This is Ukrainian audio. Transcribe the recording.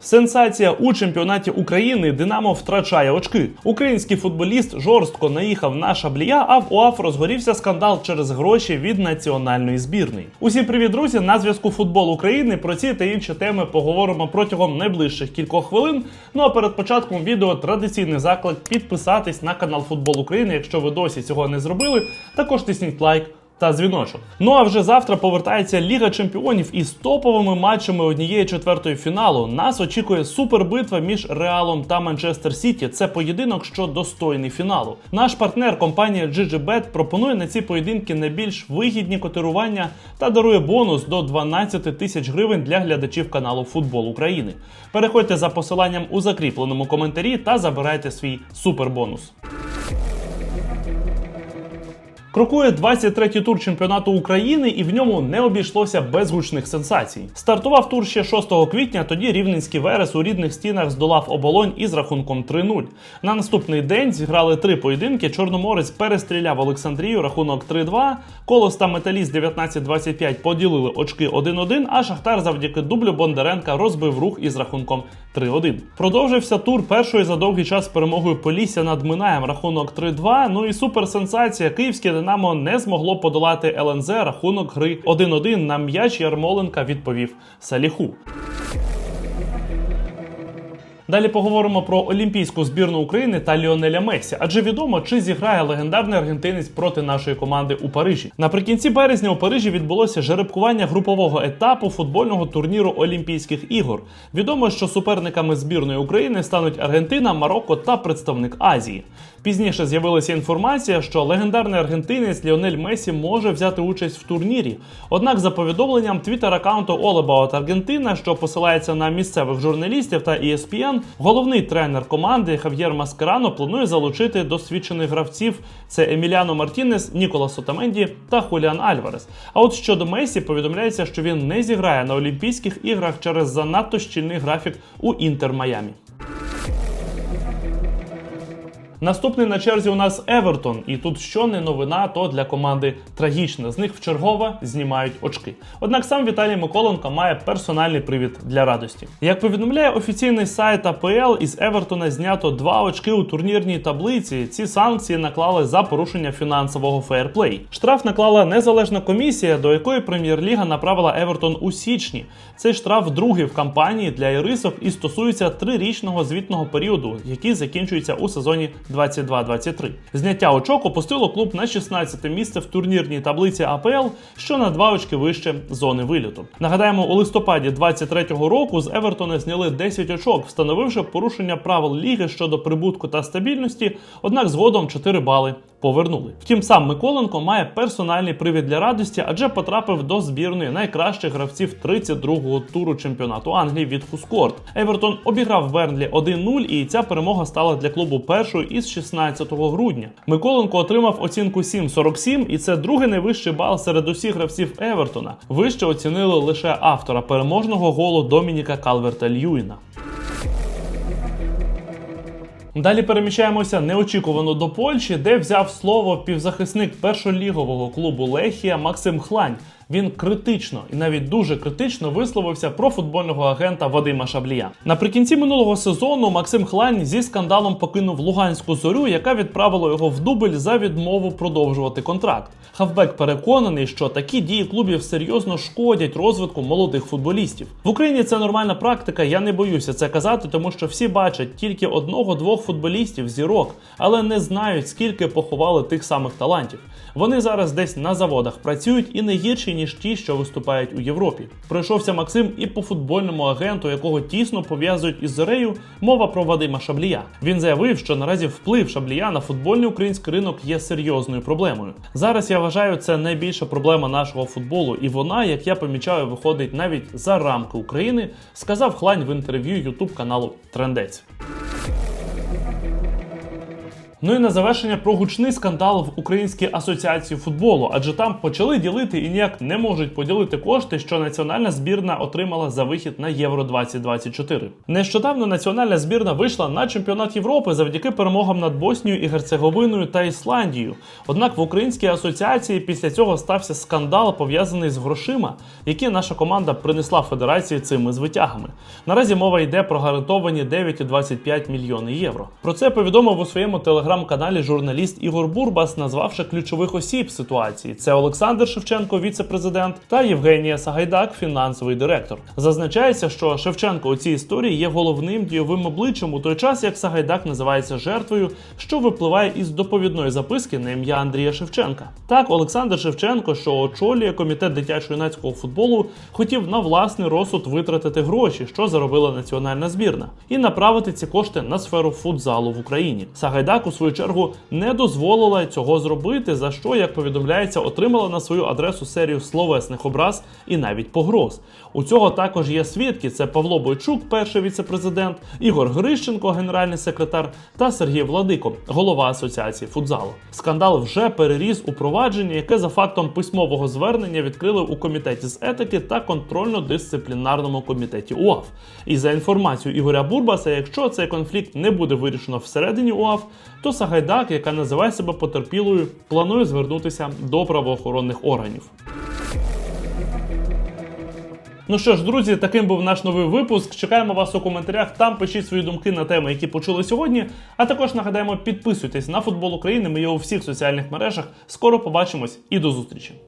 Сенсація у чемпіонаті України Динамо втрачає очки. Український футболіст жорстко наїхав на шаблія, а в УАФ розгорівся скандал через гроші від національної збірної. Усім привіт, друзі! На зв'язку футбол України. Про ці та інші теми поговоримо протягом найближчих кількох хвилин. Ну а перед початком відео традиційний заклик підписатись на канал Футбол України, якщо ви досі цього не зробили. Також тисніть лайк та дзвіночок. Ну а вже завтра повертається Ліга Чемпіонів із топовими матчами однієї четвертої фіналу. Нас очікує супербитва між Реалом та Манчестер Сіті. Це поєдинок, що достойний фіналу. Наш партнер компанія GGBet пропонує на ці поєдинки найбільш вигідні котирування та дарує бонус до 12 тисяч гривень для глядачів каналу Футбол України. Переходьте за посиланням у закріпленому коментарі та забирайте свій супербонус. Крокує 23-й тур чемпіонату України, і в ньому не обійшлося без гучних сенсацій. Стартував тур ще 6 квітня. Тоді рівненський верес у рідних стінах здолав оболонь із рахунком 3-0. На наступний день зіграли три поєдинки. Чорноморець перестріляв Олександрію, рахунок 3-2. Колос та Металіст 19-25 поділили очки 1-1, а Шахтар завдяки дублю Бондаренка розбив рух із рахунком 3-1. Продовжився тур першої за довгий час перемогою Полісся над Минаєм рахунок 3-2. Ну і суперсенсація. Київське Динамо не змогло подолати ЛНЗ рахунок гри 1-1 на м'яч Ярмоленка відповів Саліху. Далі поговоримо про олімпійську збірну України та Ліонеля Месі, адже відомо, чи зіграє легендарний аргентинець проти нашої команди у Парижі. Наприкінці березня у Парижі відбулося жеребкування групового етапу футбольного турніру Олімпійських ігор. Відомо, що суперниками збірної України стануть Аргентина, Марокко та представник Азії. Пізніше з'явилася інформація, що легендарний аргентинець Ліонель Месі може взяти участь в турнірі. Однак, за повідомленням твіттер-аккаунту All About Argentina, що посилається на місцевих журналістів та E Головний тренер команди Хав'єр Маскерано планує залучити досвідчених гравців: це Еміліано Мартінес, Нікола Сотаменді та Хуліан Альварес. А от щодо Месі, повідомляється, що він не зіграє на Олімпійських іграх через занадто щільний графік у Інтер Майамі. Наступний на черзі у нас Евертон, і тут що не новина, то для команди трагічна. З них вчергове знімають очки. Однак сам Віталій Миколенко має персональний привід для радості. Як повідомляє офіційний сайт АПЛ, із Евертона знято два очки у турнірній таблиці. Ці санкції наклали за порушення фінансового фейерплей. Штраф наклала незалежна комісія, до якої прем'єр-ліга направила Евертон у січні. Цей штраф другий в кампанії для ірисок і стосується трирічного звітного періоду, який закінчується у сезоні 22-23. Зняття очок опустило клуб на 16 місце в турнірній таблиці АПЛ, що на два очки вище зони виліту. Нагадаємо, у листопаді 23-го року з Евертона зняли 10 очок, встановивши порушення правил ліги щодо прибутку та стабільності, однак згодом 4 бали повернули. Втім, сам Миколенко має персональний привід для радості, адже потрапив до збірної найкращих гравців 32-го туру чемпіонату Англії від Хускорт. Евертон обіграв Бернлі 1-0, і ця перемога стала для клубу першою із 16 грудня. Миколенко отримав оцінку 7,47, і це другий найвищий бал серед усіх гравців Евертона. Вище оцінили лише автора переможного голу Домініка Калверта Льюіна. Далі переміщаємося неочікувано до Польщі, де взяв слово півзахисник першолігового клубу Лехія Максим Хлань. Він критично і навіть дуже критично висловився про футбольного агента Вадима Шаблія. Наприкінці минулого сезону Максим Хлань зі скандалом покинув Луганську зорю, яка відправила його в дубль за відмову продовжувати контракт. Хавбек переконаний, що такі дії клубів серйозно шкодять розвитку молодих футболістів. В Україні це нормальна практика. Я не боюся це казати, тому що всі бачать тільки одного-двох футболістів зірок, але не знають скільки поховали тих самих талантів. Вони зараз десь на заводах працюють і не гірші ніж ті, що виступають у Європі. Пройшовся Максим і по футбольному агенту, якого тісно пов'язують із Зорею, мова про Вадима Шаблія. Він заявив, що наразі вплив Шаблія на футбольний український ринок є серйозною проблемою. Зараз я вважаю, це найбільша проблема нашого футболу, і вона, як я помічаю, виходить навіть за рамки України, сказав Хлань в інтерв'ю Ютуб каналу Трендець. Ну і на завершення про гучний скандал в Українській асоціації футболу, адже там почали ділити і ніяк не можуть поділити кошти, що національна збірна отримала за вихід на Євро 2024. Нещодавно національна збірна вийшла на чемпіонат Європи завдяки перемогам над Боснією і Герцеговиною та Ісландією. Однак в Українській асоціації після цього стався скандал пов'язаний з грошима, які наша команда принесла федерації цими звитягами. Наразі мова йде про гарантовані 9,25 мільйони євро. Про це повідомив у своєму телеграм-каналі журналіст Ігор Бурбас, назвавши ключових осіб ситуації. Це Олександр Шевченко, віце-президент, та Євгенія Сагайдак, фінансовий директор. Зазначається, що Шевченко у цій історії є головним дійовим обличчям у той час, як Сагайдак називається жертвою, що випливає із доповідної записки на ім'я Андрія Шевченка. Так, Олександр Шевченко, що очолює комітет дитячо-юнацького футболу, хотів на власний розсуд витратити гроші, що заробила національна збірна, і направити ці кошти на сферу футзалу в Україні. Сагайдак, у свою чергу, не дозволила цього зробити, за що, як повідомляється, отримала на свою адресу серію словесних образ і навіть погроз. У цього також є свідки: це Павло Бойчук, перший віце-президент, Ігор Грищенко, генеральний секретар, та Сергій Владико, голова асоціації футзалу. Скандал вже переріс у провадження, яке за фактом письмового звернення відкрили у комітеті з етики та контрольно-дисциплінарному комітеті УАФ. І за інформацією Ігоря Бурбаса, якщо цей конфлікт не буде вирішено всередині УАФ, то Сагайдак, яка називає себе потерпілою, планує звернутися до правоохоронних органів. Ну що ж, друзі, таким був наш новий випуск. Чекаємо вас у коментарях. Там пишіть свої думки на теми, які почули сьогодні. А також нагадаємо, підписуйтесь на футбол України. Ми є у всіх соціальних мережах. Скоро побачимось і до зустрічі.